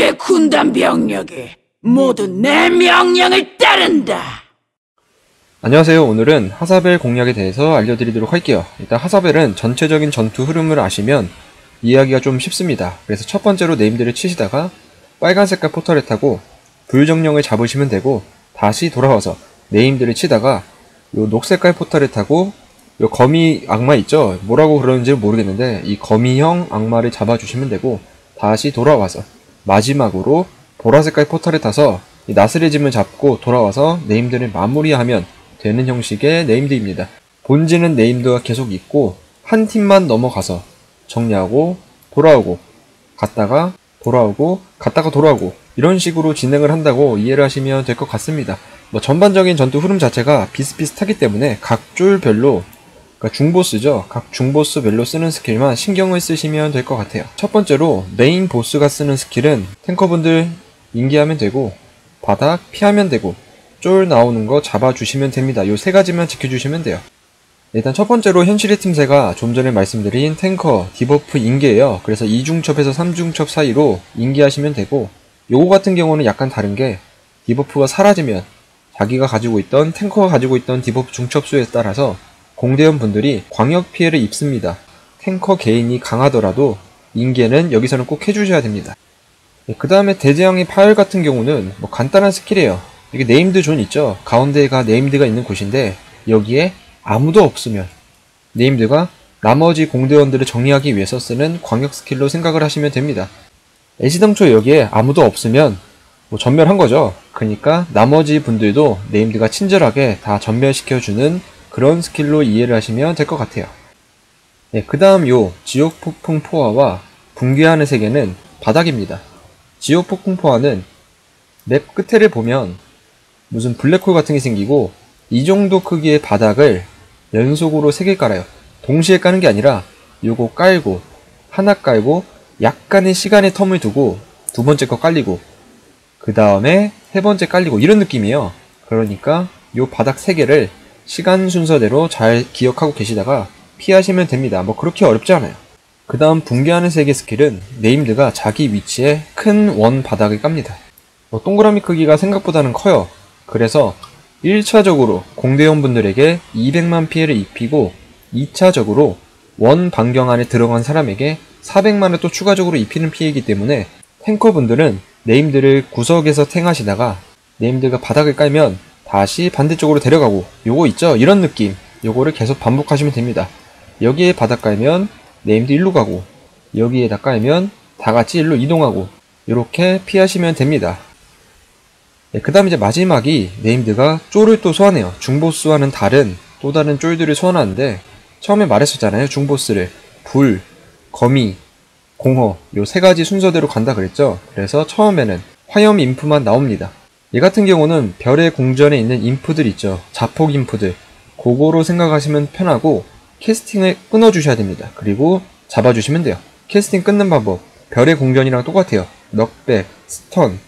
원주의 군단 병력이 모두 내 명령을 따른다. 안녕하세요. 오늘은 하사벨 공략에 대해서 알려드리도록 할게요. 일단 하사벨은 전체적인 전투 흐름을 아시면 이해하기가 좀 쉽습니다. 그래서 첫 번째로 네임들을 치시다가 빨간 색깔 포털을 타고 불정령을 잡으시면 되고 다시 돌아와서 네임들을 치다가 요 녹색깔 포털을 타고 요 거미 악마 있죠? 뭐라고 그러는지 모르겠는데 이 거미형 악마를 잡아주시면 되고 다시 돌아와서 마지막으로 보라색깔 포털을 타서 이 나스레짐을 잡고 돌아와서 네임들을 마무리하면 되는 형식의 네임드입니다. 본진은 네임드가 계속 있고 한 팀만 넘어가서 정리하고 돌아오고 갔다가 돌아오고 갔다가 돌아오고 이런 식으로 진행을 한다고 이해를 하시면 될 것 같습니다. 뭐 전반적인 전투 흐름 자체가 비슷비슷하기 때문에 각 쫄별로 그러니까 중보스죠. 각 중보스별로 쓰는 스킬만 신경을 쓰시면 될 것 같아요. 첫 번째로 메인 보스가 쓰는 스킬은 탱커분들 인기하면 되고 바닥 피하면 되고 쫄 나오는 거 잡아주시면 됩니다. 요 세 가지만 지켜주시면 돼요. 일단 첫 번째로 현실의 틈새가 좀 전에 말씀드린 탱커, 디버프 인계예요. 그래서 2중첩에서 3중첩 사이로 인계하시면 되고 요거 같은 경우는 약간 다른 게 디버프가 사라지면 자기가 가지고 있던 탱커가 가지고 있던 디버프 중첩수에 따라서 공대원 분들이 광역 피해를 입습니다. 탱커 개인이 강하더라도 인계는 여기서는 꼭 해주셔야 됩니다. 네, 그 다음에 대재앙의 파열 같은 경우는 뭐 간단한 스킬이에요. 이게 네임드 존 있죠? 가운데가 네임드가 있는 곳인데 여기에 아무도 없으면 네임드가 나머지 공대원들을 정리하기 위해서 쓰는 광역 스킬로 생각을 하시면 됩니다. 애시당초 여기에 아무도 없으면 뭐 전멸한 거죠. 그러니까 나머지 분들도 네임드가 친절하게 다 전멸시켜주는 그런 스킬로 이해를 하시면 될 것 같아요. 네, 그 다음 요 지옥 폭풍 포화와 붕괴하는 세계는 바닥입니다. 지옥 폭풍 포화는 맵 끝에를 보면 무슨 블랙홀 같은 게 생기고 이 정도 크기의 바닥을 연속으로 3개 깔아요. 동시에 까는 게 아니라 요거 깔고 하나 깔고 약간의 시간의 텀을 두고 두 번째 거 깔리고 그 다음에 세 번째 깔리고 이런 느낌이에요. 그러니까 요 바닥 3개를 시간 순서대로 잘 기억하고 계시다가 피하시면 됩니다. 뭐 그렇게 어렵지 않아요. 그 다음 붕괴하는 세계 스킬은 네임드가 자기 위치에 큰 원 바닥을 깝니다. 뭐 동그라미 크기가 생각보다는 커요. 그래서 1차적으로 공대원분들에게 200만 피해를 입히고 2차적으로 원 반경 안에 들어간 사람에게 400만을 또 추가적으로 입히는 피해이기 때문에 탱커분들은 네임드를 구석에서 탱하시다가 네임드가 바닥을 깔면 다시 반대쪽으로 데려가고 요거 있죠? 이런 느낌 요거를 계속 반복하시면 됩니다. 여기에 깔면 네임드 일로 가고 여기에다 깔면 다 같이 일로 이동하고 이렇게 피하시면 됩니다. 네, 그 다음 이제 마지막이 네임드가 쫄을 또 소환해요. 중보스와는 다른 또 다른 쫄들을 소환하는데 처음에 말했었잖아요. 중보스를 불, 거미, 공허 요 세 가지 순서대로 간다 그랬죠. 그래서 처음에는 화염 인프만 나옵니다. 얘 같은 경우는 별의 궁전에 있는 인프들 있죠. 자폭 인프들. 그거로 생각하시면 편하고 캐스팅을 끊어주셔야 됩니다. 그리고 잡아주시면 돼요. 캐스팅 끊는 방법 별의 궁전이랑 똑같아요. 넉백, 스턴,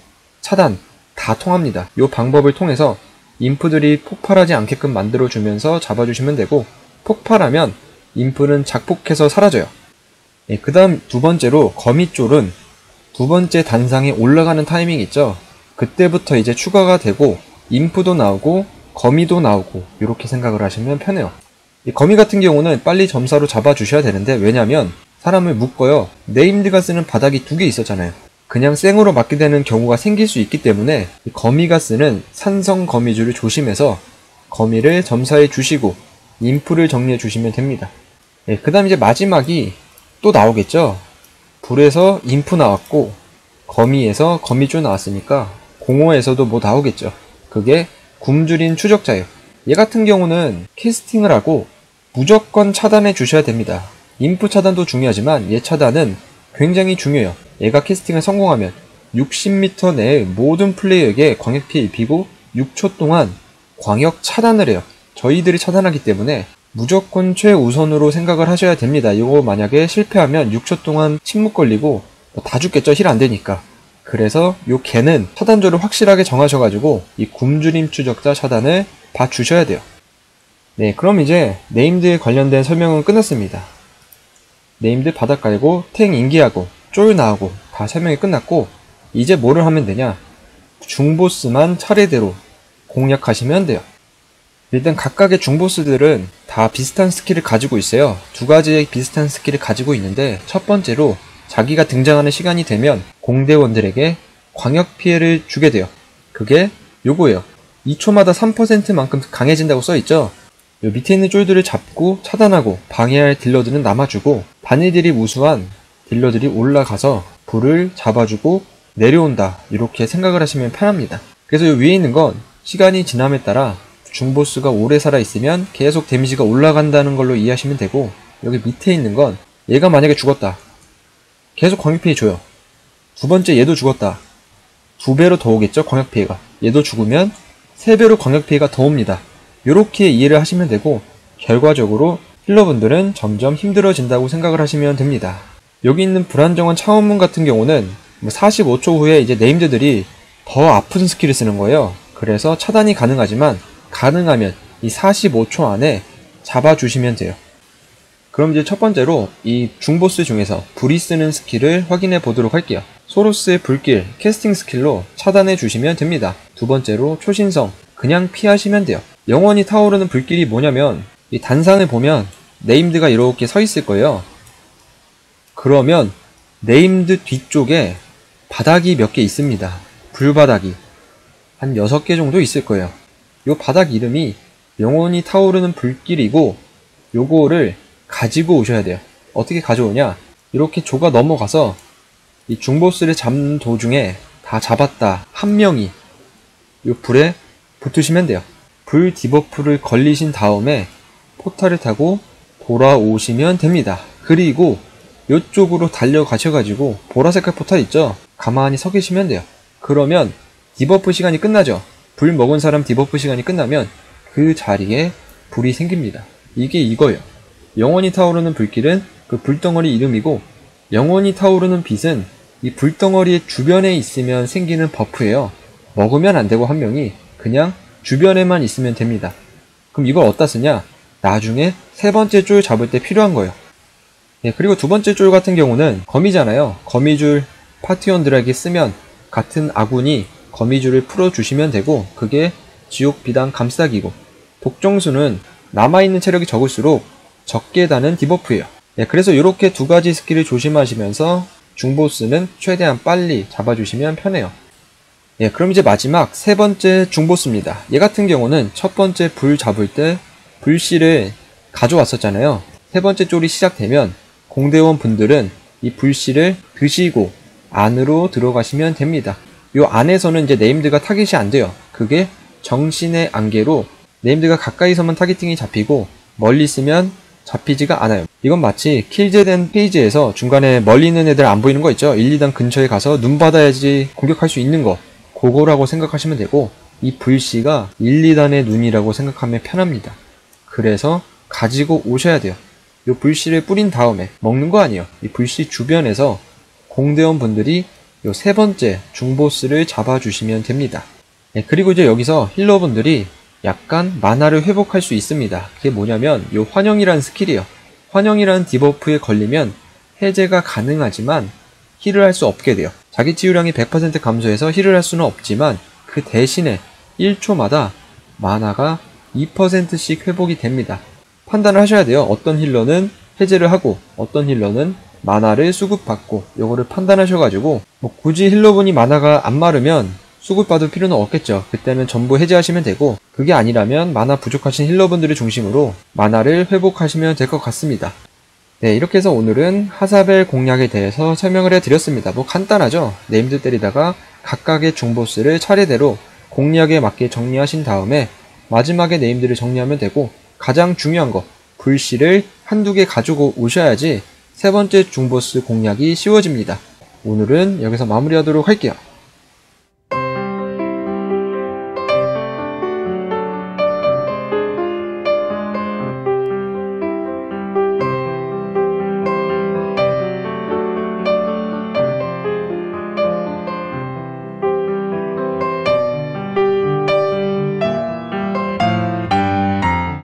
차단 다 통합니다. 이 방법을 통해서 인프들이 폭발하지 않게끔 만들어주면서 잡아주시면 되고 폭발하면 인프는 작폭해서 사라져요. 예, 그 다음 두 번째로 거미쫄은 두 번째 단상에 올라가는 타이밍 있죠. 그때부터 이제 추가가 되고 인프도 나오고 거미도 나오고 이렇게 생각을 하시면 편해요. 이 거미 같은 경우는 빨리 점사로 잡아주셔야 되는데 왜냐면 사람을 묶어요. 네임드가 쓰는 바닥이 두 개 있었잖아요. 그냥 생으로 맞게 되는 경우가 생길 수 있기 때문에 거미가 쓰는 산성 거미줄을 조심해서 거미를 점사해 주시고 인프를 정리해 주시면 됩니다. 예, 그 다음 이제 마지막이 또 나오겠죠? 불에서 인프 나왔고 거미에서 거미줄 나왔으니까 공허에서도 뭐 나오겠죠. 그게 굶주린 추적자예요. 얘 같은 경우는 캐스팅을 하고 무조건 차단해 주셔야 됩니다. 인프 차단도 중요하지만 얘 차단은 굉장히 중요해요. 얘가 캐스팅을 성공하면 60m 내의 모든 플레이어에게 광역 피해 입히고 6초 동안 광역 차단을 해요. 저희들이 차단하기 때문에 무조건 최우선으로 생각을 하셔야 됩니다. 이거 만약에 실패하면 6초 동안 침묵 걸리고 뭐다 죽겠죠. 힐 안 되니까. 그래서 요 개는 차단조를 확실하게 정하셔가지고 이 굶주림 추적자 차단을 봐주셔야 돼요. 네, 그럼 이제 네임드에 관련된 설명은 끝났습니다. 네임드 바닥 깔고 탱 인기하고 쫄 나오고 다 설명이 끝났고 이제 뭐를 하면 되냐? 중보스만 차례대로 공략하시면 돼요. 일단 각각의 중보스들은 다 비슷한 스킬을 가지고 있어요. 두 가지의 비슷한 스킬을 가지고 있는데 첫 번째로 자기가 등장하는 시간이 되면 공대원들에게 광역 피해를 주게 돼요. 그게 요거예요. 2초마다 3%만큼 강해진다고 써있죠? 요 밑에 있는 쫄들을 잡고 차단하고 방해할 딜러들은 남아주고 바니들이 무수한 딜러들이 올라가서 불을 잡아주고 내려온다 이렇게 생각을 하시면 편합니다. 그래서 요 위에 있는 건 시간이 지남에 따라 중보스가 오래 살아있으면 계속 데미지가 올라간다는 걸로 이해하시면 되고 여기 밑에 있는 건 얘가 만약에 죽었다. 계속 광역피해 줘요. 두 번째 얘도 죽었다. 두 배로 더 오겠죠 광역피해가. 얘도 죽으면 세 배로 광역피해가 더 옵니다. 이렇게 이해를 하시면 되고 결과적으로 힐러분들은 점점 힘들어진다고 생각을 하시면 됩니다. 여기 있는 불안정한 차원문 같은 경우는 45초 뭐 후에 이제 네임드들이 더 아픈 스킬을 쓰는 거예요. 그래서 차단이 가능하지만 가능하면 이 45초 안에 잡아주시면 돼요. 그럼 이제 첫 번째로 이 중보스 중에서 불이 쓰는 스킬을 확인해 보도록 할게요. 소로스의 불길, 캐스팅 스킬로 차단해 주시면 됩니다. 두 번째로 초신성, 그냥 피하시면 돼요. 영원히 타오르는 불길이 뭐냐면 이 단상을 보면 네임드가 이렇게 서 있을 거예요. 그러면 네임드 뒤쪽에 바닥이 몇 개 있습니다. 불바닥이. 한 6개 정도 있을 거예요. 요 바닥 이름이 영원히 타오르는 불길이고 요거를 가지고 오셔야 돼요. 어떻게 가져오냐? 이렇게 조가 넘어가서 이 중보스를 잡는 도중에 다 잡았다. 한 명이 요 불에 붙으시면 돼요. 불 디버프를 걸리신 다음에 포탈을 타고 돌아오시면 됩니다. 그리고 이쪽으로 달려가셔가지고 보라색깔 포탈 있죠? 가만히 서 계시면 돼요. 그러면 디버프 시간이 끝나죠? 불 먹은 사람 디버프 시간이 끝나면 그 자리에 불이 생깁니다. 이게 이거예요. 영원히 타오르는 불길은 그 불덩어리 이름이고 영원히 타오르는 빛은 이 불덩어리의 주변에 있으면 생기는 버프예요. 먹으면 안 되고 한 명이 그냥 주변에만 있으면 됩니다. 그럼 이걸 어디다 쓰냐? 나중에 세 번째 쫄 잡을 때 필요한 거예요. 네, 그리고 두 번째 쫄 같은 경우는 거미잖아요. 거미줄 파티원들에게 쓰면 같은 아군이 거미줄을 풀어주시면 되고 그게 지옥 비단 감싸기고 독정수는 남아있는 체력이 적을수록 적게 다는 디버프예요. 네, 그래서 이렇게 두 가지 스킬을 조심하시면서 중보스는 최대한 빨리 잡아주시면 편해요. 예, 그럼 이제 마지막 세 번째 중보스입니다. 얘 같은 경우는 첫 번째 불 잡을 때 불씨를 가져왔었잖아요. 세 번째 쫄이 시작되면 공대원 분들은 이 불씨를 드시고 안으로 들어가시면 됩니다. 요 안에서는 이제 네임드가 타깃이 안 돼요. 그게 정신의 안개로 네임드가 가까이서만 타겟팅이 잡히고 멀리 있으면 잡히지가 않아요. 이건 마치 킬제된 페이지에서 중간에 멀리 있는 애들 안 보이는 거 있죠? 1, 2단 근처에 가서 눈 받아야지 공격할 수 있는 거. 그거라고 생각하시면 되고 이 불씨가 1, 2단의 눈이라고 생각하면 편합니다. 그래서 가지고 오셔야 돼요. 이 불씨를 뿌린 다음에 먹는 거 아니에요. 이 불씨 주변에서 공대원 분들이 이 세 번째 중보스를 잡아주시면 됩니다. 네, 그리고 이제 여기서 힐러분들이 약간 만화를 회복할 수 있습니다. 그게 뭐냐면 이 환영이라는 스킬이에요. 환영이라는 디버프에 걸리면 해제가 가능하지만 힐을 할 수 없게 돼요. 자기 치유량이 100% 감소해서 힐을 할 수는 없지만 그 대신에 1초마다 만화가 2%씩 회복이 됩니다. 판단을 하셔야 돼요. 어떤 힐러는 해제를 하고 어떤 힐러는 만화를 수급받고 요거를 판단하셔가지고 뭐 굳이 힐러분이 만화가 안 마르면 수급받을 필요는 없겠죠. 그때는 전부 해제하시면 되고 그게 아니라면 만화 부족하신 힐러분들을 중심으로 만화를 회복하시면 될 것 같습니다. 네, 이렇게 해서 오늘은 하사벨 공략에 대해서 설명을 해드렸습니다. 뭐 간단하죠? 네임드 때리다가 각각의 중보스를 차례대로 공략에 맞게 정리하신 다음에 마지막에 네임들을 정리하면 되고 가장 중요한 거 불씨를 한두 개 가지고 오셔야지 세 번째 중보스 공략이 쉬워집니다. 오늘은 여기서 마무리하도록 할게요.